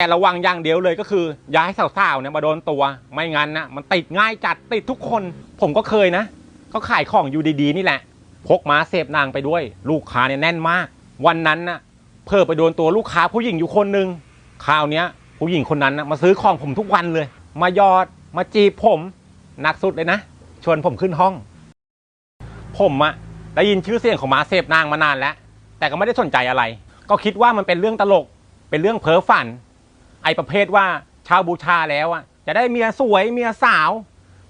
แต่ระวังอย่างเดียวเลยก็คืออย่าให้สาวๆเนี่ยมาโดนตัวไม่งั้นนะมันติดง่ายจัดติดทุกคน ผมก็เคยนะ ก็ขายของอยู่ดีๆ นี่แหละ พกม้าเสพนางไปด้วย ลูกค้าเนี่ยแน่นมาก วันนั้นนะเพิ่อไปโดนตัวลูกค้าผู้หญิงอยู่คนหนึ่งคราวเนี้ยผู้หญิงคนนั้นนะมาซื้อของผมทุกวันเลย มายอดมาจีบผมหนักสุดเลยนะ ชวนผมขึ้นห้อง ผมอะได้ยินชื่อเสียงของม้าเสพนางมานานแล้ว แต่ก็ไม่ได้สนใจอะไร ก็คิดว่ามันเป็นเรื่องตลกเป็นเรื่องเพ้อฝัน ไอ้ประเภทว่าชาวบูชาแล้วอะจะได้เมียสวยเมียสาว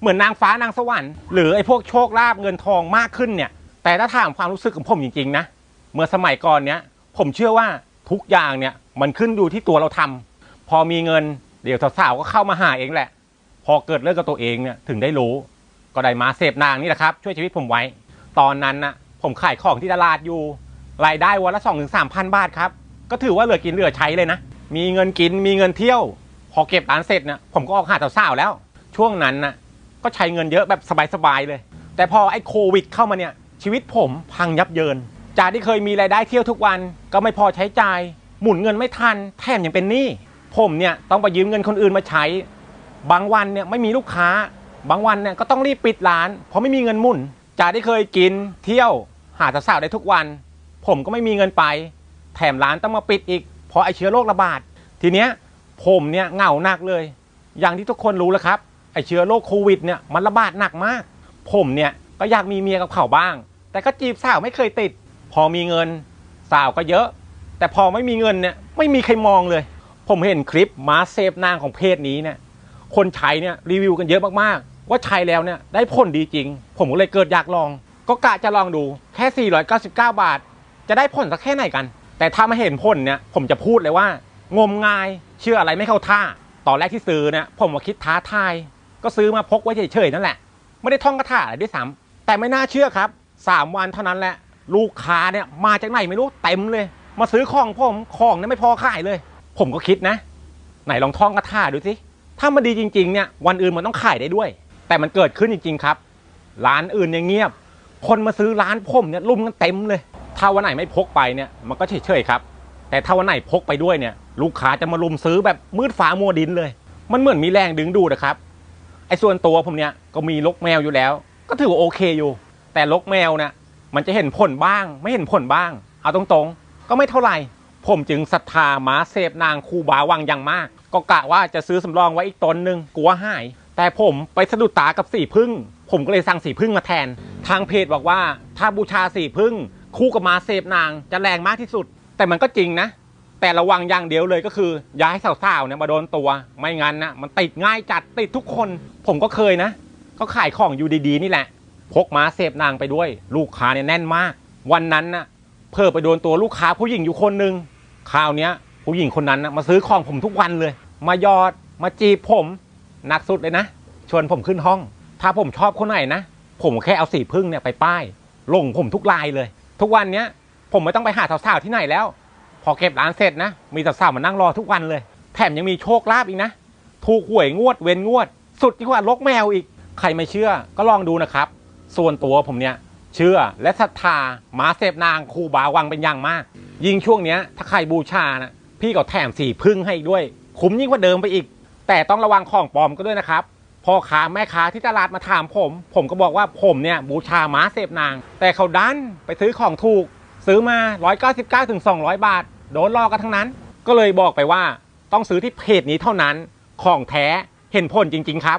เหมือนนางฟ้านางสวรรค์หรือไอ้พวกโชคลาภเงินทองมากขึ้นเนี่ย แต่ถ้าถามความรู้สึกของผมจริงๆนะเมื่อสมัยก่อนเนี้ยผมเชื่อว่าทุกอย่างเนี่ยมันขึ้นอยู่ที่ตัวเราทำพอมีเงินเดี๋ยวสาวๆก็เข้ามาหาเองแหละ พอเกิดเรื่องกับตัวเองเนี่ยถึงได้รู้ ก็ได้มาเสพนางนี่แหละครับ ช่วยชีวิตผมไว้ ตอนนั้นนะผมขายของที่ตลาดอยู่รายได้วันละ2องถึงสามพันบาทครับ ก็ถือว่าเหลือกินเหลือใช้เลยนะ มีเงินกินมีเงินเที่ยว พอเก็บร้านเสร็จเนี่ยผมก็ออกหาสาวๆแล้ว ช่วงนั้นนะก็ใช้เงินเยอะแบบสบายๆเลย แต่พอไอ้โควิดเข้ามาเนี่ย ชีวิตผมพังยับเยิน จากที่เคยมีรายได้เที่ยวทุกวันก็ไม่พอใช้จ่าย หมุนเงินไม่ทัน แถมยังเป็นหนี้ผมเนี่ยต้องไปยืมเงินคนอื่นมาใช้ บางวันเนี่ยไม่มีลูกค้า บางวันเนี่ยก็ต้องรีบปิดร้าน เพราะไม่มีเงินหมุนจากที่เคยกินเที่ยวหาสาวๆได้ทุกวัน ผมก็ไม่มีเงินไป แถมร้านต้องมาปิดอีก พราะไอเชื้อโรคระบาด ทีเนี้ยผมเนี่ยเหงาหนักเลย อย่างที่ทุกคนรู้แล้วครับไอเชื้อโรคโควิดเนี่ยมันระบาดหนักมาก ผมเนี่ยก็อยากมีเมียกับเขาบ้าง แต่ก็จีบสาวไม่เคยติด พอมีเงินสาวก็เยอะ แต่พอไม่มีเงินเนี่ยไม่มีใครมองเลย ผมเห็นคลิปมาเซฟนางของเพศนี้เนี่ยคนใช้เนี่ยรีวิวกันเยอะมากๆ ว่าใช้แล้วเนี่ยได้ผลดีจริง ผมก็เลยเกิดอยากลอง ก็กะจะลองดูแค่ 499 บาท จะได้ผลสักแค่ไหนกัน แต่ถ้าไมาเห็นผลเนี่ยผมจะพูดเลยว่า งมงายเชื่ออะไรไม่เข้าท่า ตอนแรกที่ซื้อเนี่ยผมก็คิดท้าทาย ก็ซื้อมาพกไว้เฉยๆนั่นแหละ ไม่ได้ท่องคาถาอะไรด้วยซ้ำแต่ไม่น่าเชื่อครับ3วันเท่านั้นแหละ ลูกค้าเนี่ยมาจากไหนไม่รู้เต็มเลย มาซื้อของผมของเนี่ยไม่พอขายเลย ผมก็คิดนะ ไหนลองท่องคาถาดูสิถ้ามันดีจริงๆเนี่ยวันอื่นมันต้องขายได้ด้วย แต่มันเกิดขึ้นจริง ๆ ครับ ร้านอื่นยังเงียบ คนมาซื้อร้านผมเนี่ยรุมกันเต็มเลย ถ้าวันไหนไม่พกไปเนี่ยมันก็เฉยๆครับ แต่ถ้าวันไหนพกไปด้วยเนี่ย ลูกค้าจะมารุมซื้อแบบมืดฟ้ามัวดินเลย มันเหมือนมีแรงดึงดูดนะครับไอ้ส่วนตัวผมเนี่ยก็มีลกแมวอยู่แล้ว ก็ถือว่าโอเคอยู่ แต่ลกแมวเนี่ยมันจะเห็นผลบ้าง ไม่เห็นผลบ้าง เอาตรงๆ ก็ไม่เท่าไหร่ ผมจึงศรัทธาม้าเสพนางคูบาวังอย่างมาก ก็กะว่าจะซื้อสำรองไว้อีกตนหนึ่งกลัวหาย แต่ผมไปสะดุดตากับสีพึ่ง ผมก็เลยสั่งสีพึ่งมาแทน ทางเพจบอกว่าถ้าบูชาสีพึ่ง คู่กับมาเสพนางจะแรงมากที่สุด แต่มันก็จริงนะ แต่ระวังอย่างเดียวเลยก็คือ อย่าให้สาวๆเนี่ยมาโดนตัวไม่งั้นนะมันติดง่ายจัดติดทุกคน ผมก็เคยนะ ก็ขายของอยู่ดีๆ นี่แหละ พกมาเสพนางไปด้วย ลูกค้าเนี่ยแน่นมาก วันนั้นนะเพิ่อไปโดนตัวลูกค้าผู้หญิงอยู่คนหนึ่งคราวเนี้ยผู้หญิงคนนั้นนะมาซื้อของผมทุกวันเลย มายอดมาจีบผมหนักสุดเลยนะ ชวนผมขึ้นห้อง ถ้าผมชอบคนไหนนะ ผมแค่เอาสีพึ่งเนี่ยไปป้ายลงผมทุกลายเลย ทุกวันเนี้ยผมไม่ต้องไปหาสาวๆที่ไหนแล้ว พอเก็บร้านเสร็จนะ มีสาวๆมานั่งรอทุกวันเลย แถมยังมีโชคลาภอีกนะ ถูกหวยงวดเว้นงวด สุดยิ่งกว่าลกแมวอีก ใครไม่เชื่อก็ลองดูนะครับ ส่วนตัวผมเนี่ยเชื่อและศรัทธาหมาเสพนางครูบาวังเป็นอย่างมาก ยิ่งช่วงเนี้ยถ้าใครบูชานะพี่ก็แถมสีพึ่งให้อีกด้วย คุ้มยิ่งกว่าเดิมไปอีก แต่ต้องระวังของปลอมก็ด้วยนะครับ พ่อค้าแม่ค้าที่ตลาดมาถามผม ผมก็บอกว่าผมเนี่ยบูชาหมาเสพนาง แต่เขาดันไปซื้อของถูก ซื้อมา 199ถึง200 บาท โดนลอกกันทั้งนั้น ก็เลยบอกไปว่าต้องซื้อที่เพจนี้เท่านั้น ของแท้เห็นผลจริง ๆ ครับ